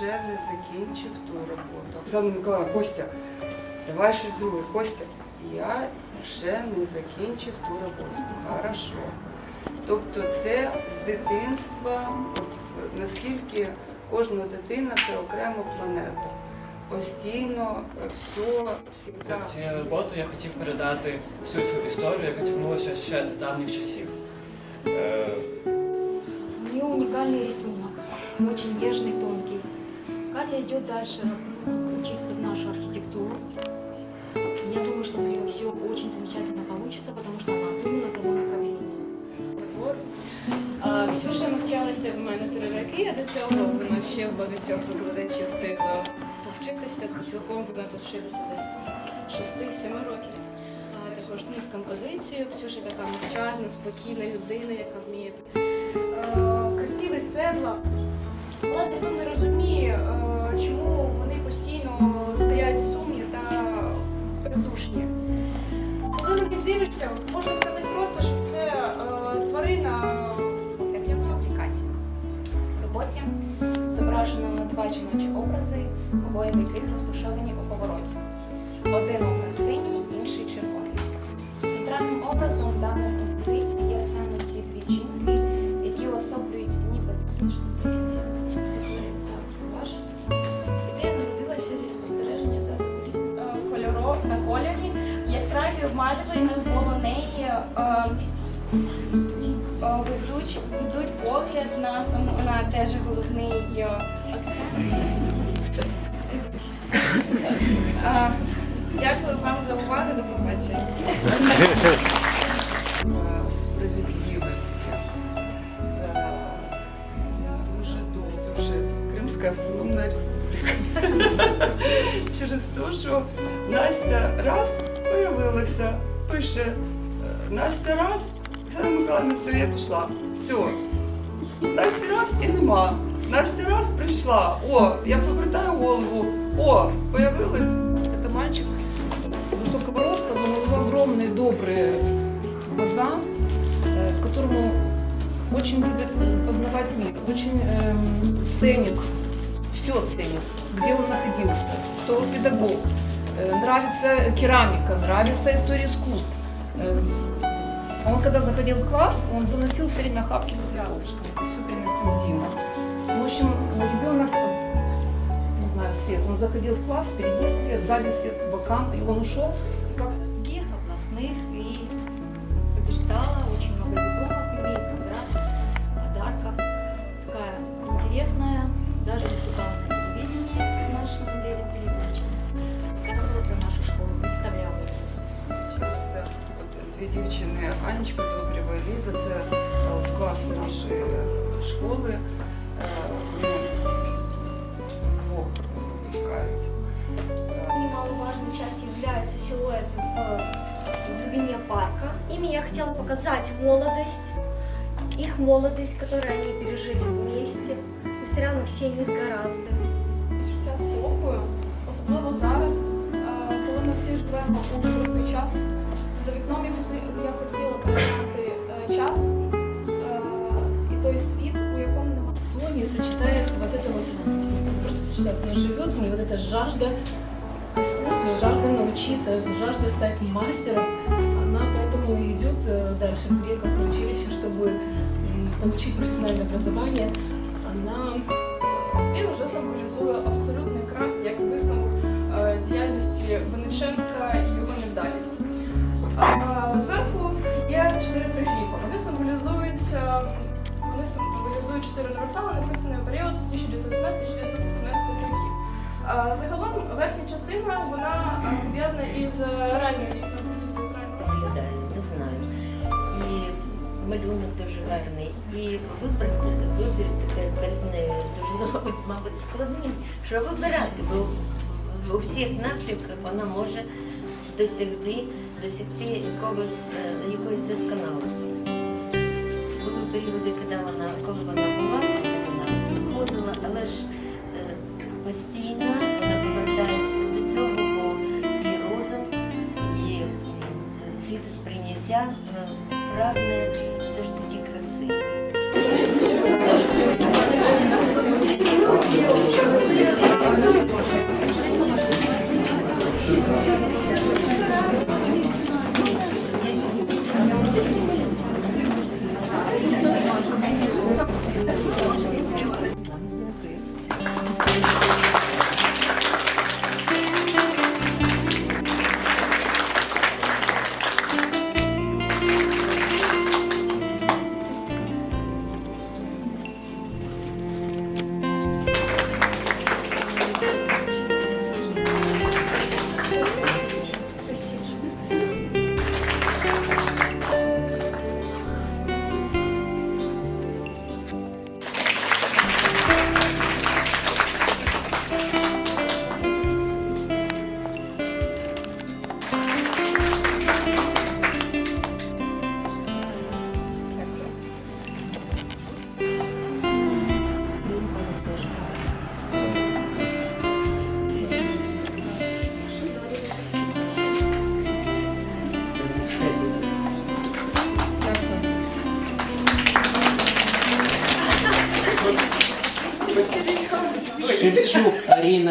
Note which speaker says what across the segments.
Speaker 1: Не закінчив ту роботу. Оксана Миколаївна, Костя, давай щось друге. Костя, я ще не закінчив ту роботу. Хорошо. Тобто це з дитинства, от наскільки кожна дитина це окрема планета. Постійно все, завжди.
Speaker 2: Цією роботою я хотів передати всю цю історію, яка тягнулася ще з давніх часів. Е,
Speaker 3: У нее уникальный рисунок, очень нежный, тонкий. Катя идет дальше учиться в нашу архитектуру. Я думаю, что у нее все очень замечательно получится, потому что она именно того направления.
Speaker 4: Ксюша навчалася в мене три роки, а до цього вона ще в багатьох викладачів встигла повчитися, цілком вона тут вчилася десь 6-7 років. Також ну, з композицією. Ксюша така мовчазна, спокійна людина, яка вміє
Speaker 5: е, красиві седла. Але ніхто не розуміє, бездушні. Коли на них дивишся, можна сказати просто, що це е, тварина.
Speaker 6: Це аплікація. В роботі зображено два жіночі образи, обоє з яких розташовані у повороті. Один синій, інший червоний. Центральним образом даної обмалювання навколо неї ведуть, ведуть погляд на саму на теж головний. Е, Дякую вам за увагу. До побачення.
Speaker 1: справедливості. Е, Дуже довго. Кримська автономна республіка. Через те, що Настя раз появилася, пише, е, Настя раз, Оксана Миколаївна, все, я пішла. Все. Настя раз і нема. Настя раз прийшла. О, я повертаю голову. О, появилась.
Speaker 7: Это мальчик высокого роста, но у него огромные добрые глаза, э, которому очень любит познавать мир, очень эм, ценит, все ценит, где он находился, кто педагог. Э, нравится керамика, нравится история искусств. Э, он когда заходил в класс, он заносил все время хапки цветов. Все приносил Дима. В общем, ребенок не знаю, свет. Он заходил в класс, впереди свет, сзади свет, по бокам, и он ушел. Как
Speaker 3: областных и побеждала, очень много
Speaker 1: дві дівчини Анечка Добрєва і Ліза, це е, з класу нашої школи. Е, Вони двох випускаються. Е,
Speaker 5: Немаловажной частью являются силуэты в глубине парка. Ими я хотела показать молодость, их молодость, которую они пережили вместе, несмотря на все несгоразды.
Speaker 4: Відчуття спокою, особливо зараз, е, коли ми всі живемо у непростий час. За вікном я хоти- я хотіла порівняти е, час е, і той світ, у якому немає.
Speaker 8: Соне сочетается вот это вот, ну, просто сочетается, у нее живет в ней вот эта жажда искусства, жажда научиться, жажда стать мастером. Она поэтому и идет э, дальше в Грековское училище, чтобы м, получить профессиональное образование. Она
Speaker 4: Він вже символізує абсолютний крах, як і висновок е, діяльності Винниченка і його невдалість. Чотири. Вони символізують е, вони символізують чотири універсали, написані у період 1917-1918 років. Загалом верхня частина вона е, пов'язана із ранньою дійсно з раннього життя.
Speaker 9: малюнок дуже гарний. І вибрати, вибір таке не дуже, мабуть, складний, що вибирати, бо у всіх напрямках вона може досягти, досягти якогось, е, якоїсь досконалості. Були періоди, коли вона, коли вона була, коли вона виходила, але ж е, постійно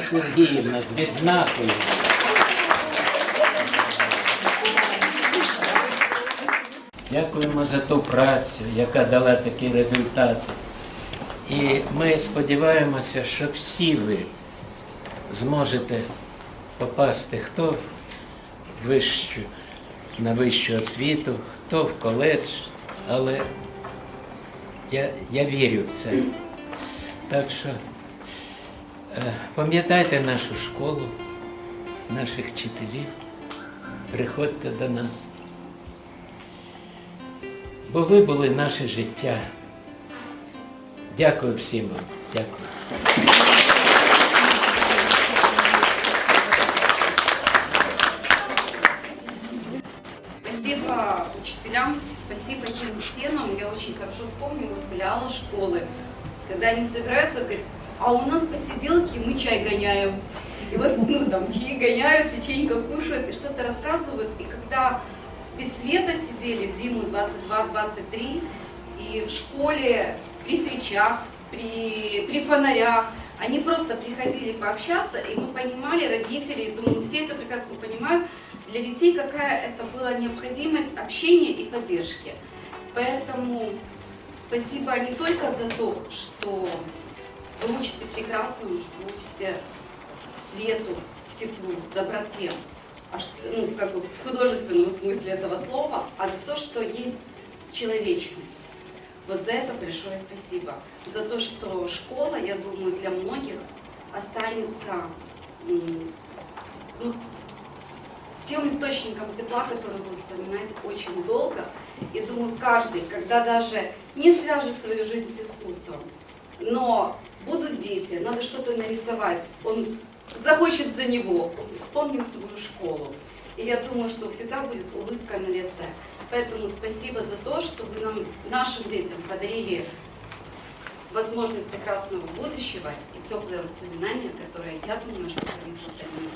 Speaker 10: Аріна Сергіївна з відзнакою. Дякуємо за ту працю, яка дала такі результати. І ми сподіваємося, що всі ви зможете попасти хто в вищу, на вищу освіту, хто в коледж, але я, я вірю в це. Так що пам'ятайте нашу школу, наших вчителів, приходьте до нас. Бо ви були наше життя. Дякую всім вам. Дякую.
Speaker 11: Спасибо учителям, спасибо тем стенам. Я очень хорошо помню возле школы, когда они собираются, говорят, а у нас посиделки, мы чай гоняем. И вот, ну, там, чаи гоняют, печенька кушают и что-то рассказывают. И когда без света сидели зиму 22-23, и в школе при свечах, при, при фонарях, они просто приходили пообщаться, и мы понимали, родители, думаю, все это прекрасно понимают, для детей какая это была необходимость общения и поддержки. Поэтому спасибо не только за то, что вы учите прекрасному, что учите свету, теплу, доброте, а что- ну, как бы в художественном смысле этого слова, а за то, что есть человечность. Вот за это большое спасибо. За то, что школа, я думаю, для многих останется ну, тем источником тепла, который вы вспоминаете очень долго. И думаю, каждый, когда даже не свяжет свою жизнь с искусством, но будут дети, надо что-то нарисовать, он захочет за него, он вспомнит свою школу. И я думаю, что всегда будет улыбка на лице. Поэтому спасибо за то, что вы нам, нашим детям подарили возможность прекрасного будущего и теплые воспоминания, которые, я думаю, что принесут они